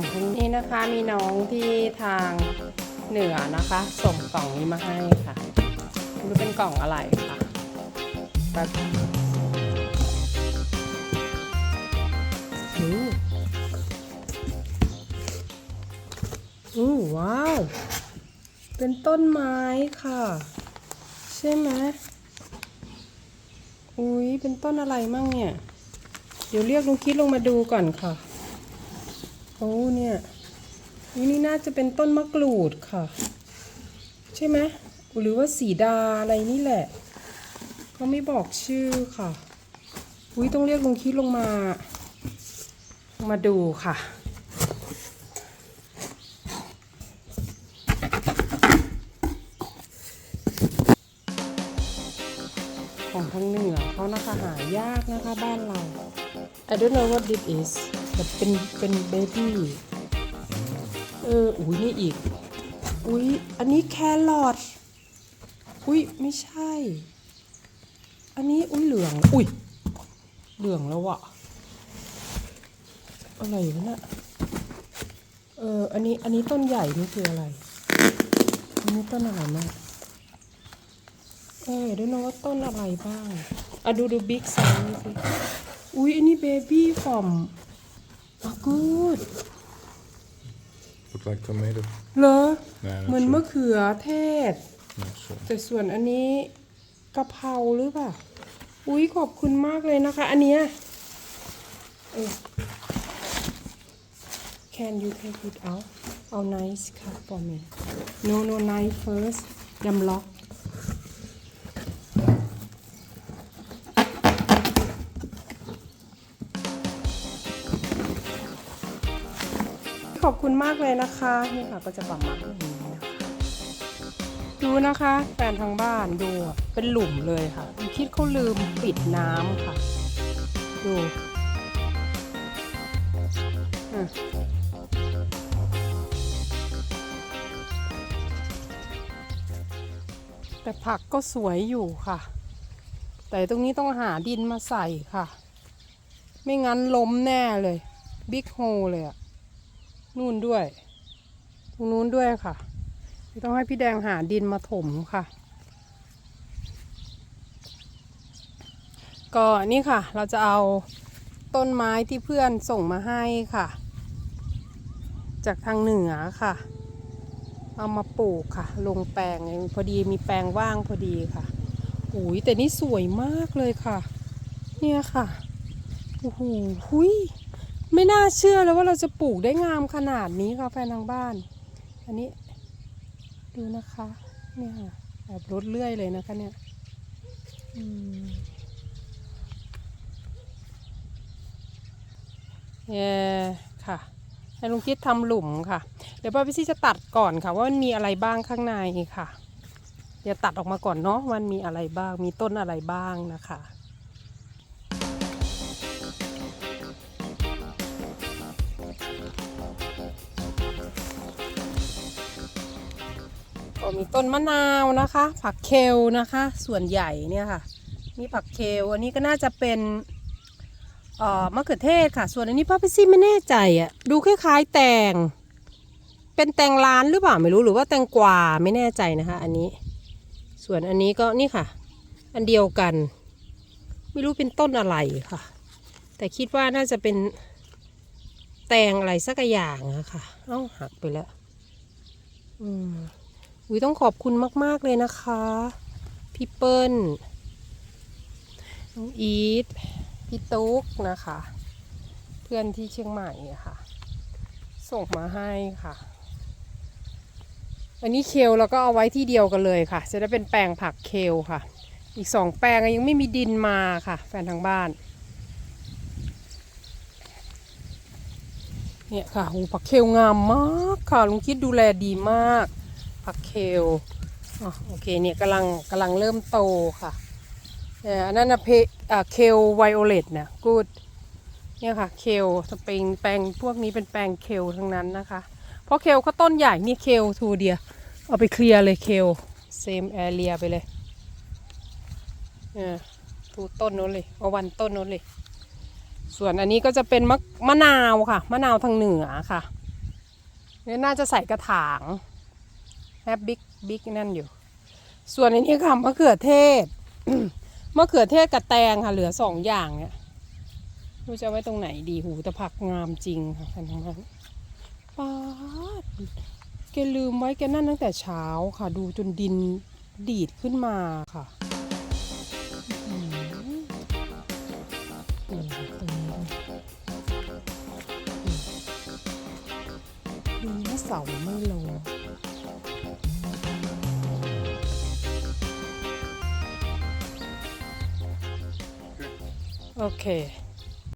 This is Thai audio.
ของคุณนี่นะคะมีน้องที่ทางเหนือนะคะ ส่งกล่องนี้มาให้ค่ะไม่รู้เป็นกล่องอะไรค่ะแบบอู้อว้าว เป็นต้นไม้ค่ะ ใช่ไหมอุ้ยเป็นต้นอะไรมั่งเนี่ย เดี๋ยวเรียกลุงคิดลงมาดูก่อนค่ะ โอ้เนี่ยอุ๊ยนี่น่าจะเป็นต้นมะกรูดค่ะ ใช่ไหมหรือว่าสีดาอะไรนี่แหละเขาไม่บอกชื่อค่ะอุ้ยต้องเรียกลุงคิดลงมา มาดูค่ะของทางเหนือเขานะคะหายากนะคะบ้านเรา I don't know what this is แต่เป็นเป็นเบบี้เอออุ้ยนี่อีก อุ้ยอันนี้แครอทอุ้ยไม่ใช่ อันนี้อุ้ยเหลืองอุ้ยเหลืองแล้วอะอะไรวะเนี่ยเอออันนี้อันนี้ต้นใหญ่นี่คืออะไร อันนี้ต้นอะไรแม่เออเดี๋ยวนะว่าต้นอะไรบ้างอะดูดูบิ๊กไซส์สิอุ้ยอันนี้เบบี้ฟอม อากูด Look like tomato. เหรอ Nah, เหมือน not มะเขือเทศ sure. Not sure. แต่ส่วนอันนี้กะเพราหรือเปล่า อุ้ยขอบคุณมากเลยนะคะ อันเนี้ยเออ Can you take it out เอา nice ค่ะ for me no no knife first ยำล็อก อบคุณมากเลยนะคะนี่ค่ะก็จะประมาณนี้นะคะดูนะคะแฟนทางบ้านดูเป็นหลุมเลยค่ะคิดเขาลืมปิดน้ำค่ะ ดูแต่ผักก็สวยอยู่ค่ะ แต่ตรงนี้ต้องหาดินมาใส่ค่ะ ไม่งั้นล้มแน่เลย บิ๊กโฮเลยอะ นู่นด้วย ตรงนู้นด้วยค่ะ ต้องให้พี่แดงหาดินมาถมค่ะ ก็นี่ค่ะ เราจะเอาต้นไม้ที่เพื่อนส่งมาให้ค่ะ จากทางเหนือค่ะ เอามาปลูกค่ะ ลงแปลงพอดีมีแปลงว่างพอดีค่ะอุ้ยแต่นี่สวยมากเลยค่ะ เนี่ยค่ะโอ้โหหุย ไม่น่าเชื่อเลยว่าเราจะปลูกได้งามขนาดนี้ค่ะแฟนทางบ้าน อันนี้ ดูนะคะเนี่ยแบบรถเลื่อยเลยนะคะเนี่ยอืมเย่ค่ะให้ลุงคิดทำหลุมค่ะ เดี๋ยวป้าพิซี่จะตัดก่อนค่ะ ว่ามันมีอะไรบ้างข้างในค่ะ เดี๋ยวตัดออกมาก่อนเนาะมันมีอะไรบ้าง มีต้นอะไรบ้างนะคะ ก็มีต้นมะนาวนะคะ ผักเคลนะคะ ส่วนใหญ่เนี่ยค่ะนี่ผักเคลอันนี้ก็น่าจะเป็นเอ่อมะเขือเทศค่ะ ส่วนอันนี้ป้าพิซี่ไม่แน่ใจอะดูคล้ายๆแตง เป็นแตงร้านหรือเปล่าไม่รู้หรือว่าแตงกวาไม่แน่ใจนะคะ อันนี้ ส่วนอันนี้ก็นี่ค่ะ อันเดียวกัน ไม่รู้เป็นต้นอะไรค่ะ แต่คิดว่าน่าจะเป็นแตงอะไรสักอย่างอะค่ะ เอ้าหักไปแล้ว อืม อุ้ยต้องขอบคุณมาก ๆ เลยนะคะ พี่เปิ้ลน้องอีทพี่ตุ๊กนะคะ เพื่อนที่เชียงใหม่ค่ะ ส่งมาให้ค่ะ อันนี้เคลเราก็เอาไว้ที่เดียวกันเลยค่ะ จะได้เป็นแปลงผักเคลค่ะ อีกสองแปลงยังไม่มีดินมาค่ะ แฟนทางบ้าน เนี่ยค่ะหูผักเคลงามมากค่ะลุงคิดดูแลดีมาก ผักเคลอ๋อโอเคเนี่ยกำลังกำลังเริ่มโตค่ะอ่ออันนั้นนะเพอ่าเคลไวโอเลตเนี่ยกูดเนี่ยค่ะเคลสปริงแปลงพวกนี้เป็นแปลงเคลทั้งนั้นนะคะ เพราะเคลเขาต้นใหญ่นี่เคลทูเดียเอาไปเคลียร์เลยเคลเซมแอเรียไปเลยเออทูต้นนู้นเลยเอาวันต้นนู้นเลยส่วนอันนี้ก็จะเป็นมะมะนาวค่ะ มะนาวทางเหนือค่ะเนี่ยน่าจะใส่กระถาง แฮปบิ๊กบิ๊กนั่นอยู่ ส่วนอันนี้ค่ะมะเขือเทศมะเขือเทศกับแตงค่ะ เหลือสองอย่างเนี่ยรู้จะไว้ตรงไหนดีหูแต่ผักงามจริงค่ะท่านทั้งนั้นป้าดแกลืมไว้แกนั่นตั้งแต่เช้าค่ะ ดูจนดินดีดขึ้นมาค่ะอื้อหือนี่ค่ะตรงนี้ด้วยดีนะเสาไม่ลง โอเค